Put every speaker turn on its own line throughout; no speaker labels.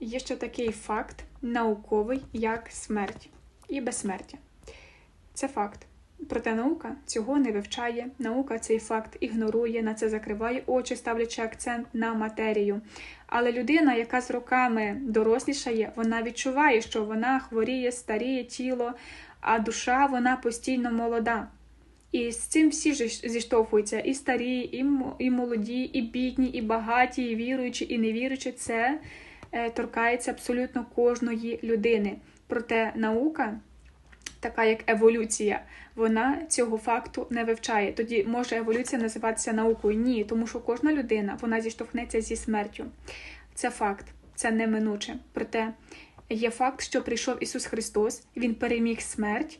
Є ще такий факт науковий, як смерть і безсмертя. Це факт. Проте наука цього не вивчає. Наука цей факт ігнорує, на це закриває очі, ставлячи акцент на матерію. Але людина, яка з роками дорослішає, вона відчуває, що вона хворіє, старіє тіло, а душа вона постійно молода. І з цим всі ж зіштовхуються і старі, і, молоді, і бідні, і багаті, і віруючі, і невіруючі. Це торкається абсолютно кожної людини. Проте наука, така як еволюція, вона цього факту не вивчає. Тоді може еволюція називатися наукою? Ні, тому що кожна людина вона зіштовхнеться зі смертю. Це факт, це неминуче. Проте є факт, що прийшов Ісус Христос, Він переміг смерть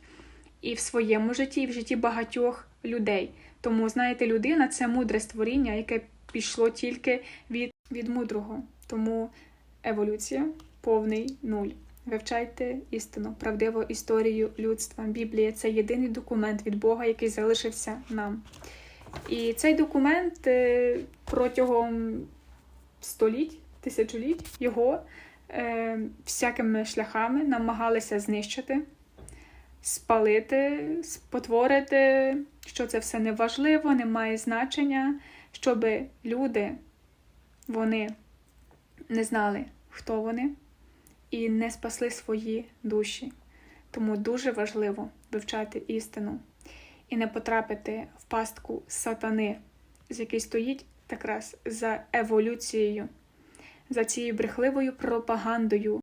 і в своєму житті, і в житті багатьох людей. Тому, знаєте, людина це мудре створіння, яке пішло тільки від, від мудрого. Тому еволюція повний нуль. Вивчайте істину, правдиву історію людства. Біблія це єдиний документ від Бога, який залишився нам. І цей документ е, протягом століть, тисячоліть його е, всякими шляхами намагалися знищити, спалити, спотворити, що це все неважливо, не має значення, щоб люди вони не знали, хто вони, і не спасли свої душі. Тому дуже важливо вивчати істину і не потрапити в пастку сатани, з який стоїть якраз за еволюцією, за цією брехливою пропагандою